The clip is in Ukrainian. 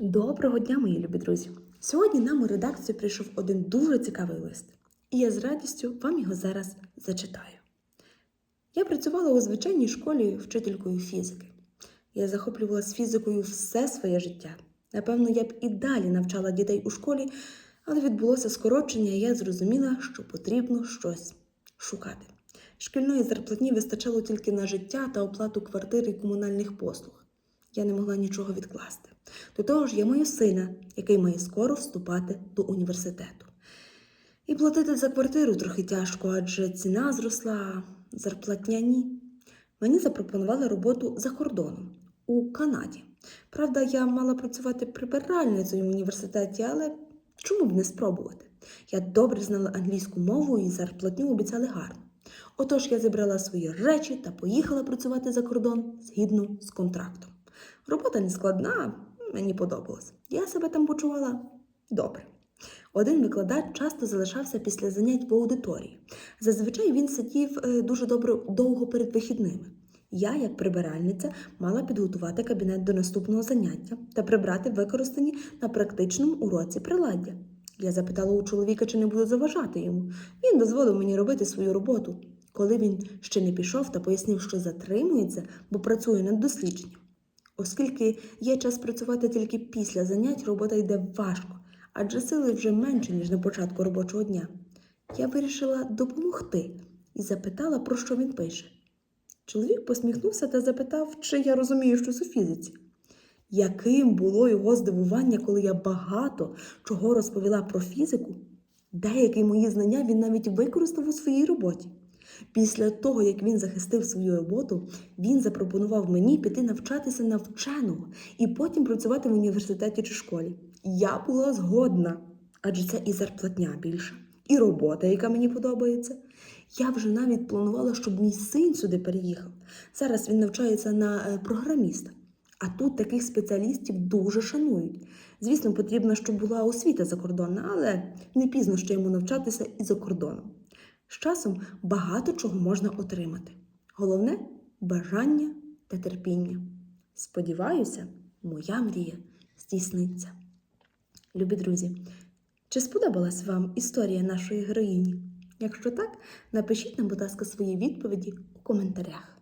Доброго дня, мої любі друзі! Сьогодні нам у редакцію прийшов один дуже цікавий лист, і я з радістю вам його зараз зачитаю. Я працювала у звичайній школі вчителькою фізики. Я захоплювалася фізикою все своє життя. Напевно, я б і далі навчала дітей у школі, але відбулося скорочення, і я зрозуміла, що потрібно щось шукати. Шкільної зарплатні вистачало тільки на життя та оплату квартири і комунальних послуг. Я не могла нічого відкласти. До того ж, я маю сина, який має скоро вступати до університету. І платити за квартиру трохи тяжко, адже ціна зросла, зарплатня ні. Мені запропонували роботу за кордоном у Канаді. Правда, я мала працювати прибиральницею в університеті, але чому б не спробувати? Я добре знала англійську мову і зарплатню обіцяли гарно. Отож я зібрала свої речі та поїхала працювати за кордон згідно з контрактом. Робота не складна, мені подобалось. Я себе там почувала добре. Один викладач часто залишався після занять в аудиторії. Зазвичай він сидів е, дуже добре довго перед вихідними. Я, як прибиральниця, мала підготувати кабінет до наступного заняття та прибрати використані на практичному уроці приладдя. Я запитала у чоловіка, чи не буду заважати йому. Він дозволив мені робити свою роботу. Коли він ще не пішов та пояснив, що затримується, бо працює над дослідженням. Оскільки є час працювати тільки після занять, робота йде важко, адже сили вже менше, ніж на початку робочого дня. Я вирішила допомогти і запитала, про що він пише. Чоловік посміхнувся та запитав, чи я розумію щось у фізиці. Яким було його здивування, коли я багато чого розповіла про фізику? Деякі мої знання він навіть використав у своїй роботі. Після того, як він захистив свою роботу, він запропонував мені піти навчатися на вченого і потім працювати в університеті чи школі. Я була згодна, адже це і зарплатня більша, і робота, яка мені подобається. Я вже навіть планувала, щоб мій син сюди переїхав. Зараз він навчається на е, програміста. А тут таких спеціалістів дуже шанують. Звісно, потрібно, щоб була освіта закордонна, але не пізно ще йому навчатися і за кордоном. З часом багато чого можна отримати. Головне бажання та терпіння. Сподіваюся, моя мрія здійсниться. Любі друзі, чи сподобалась вам історія нашої героїні? Якщо так, напишіть нам, будь ласка, свої відповіді у коментарях.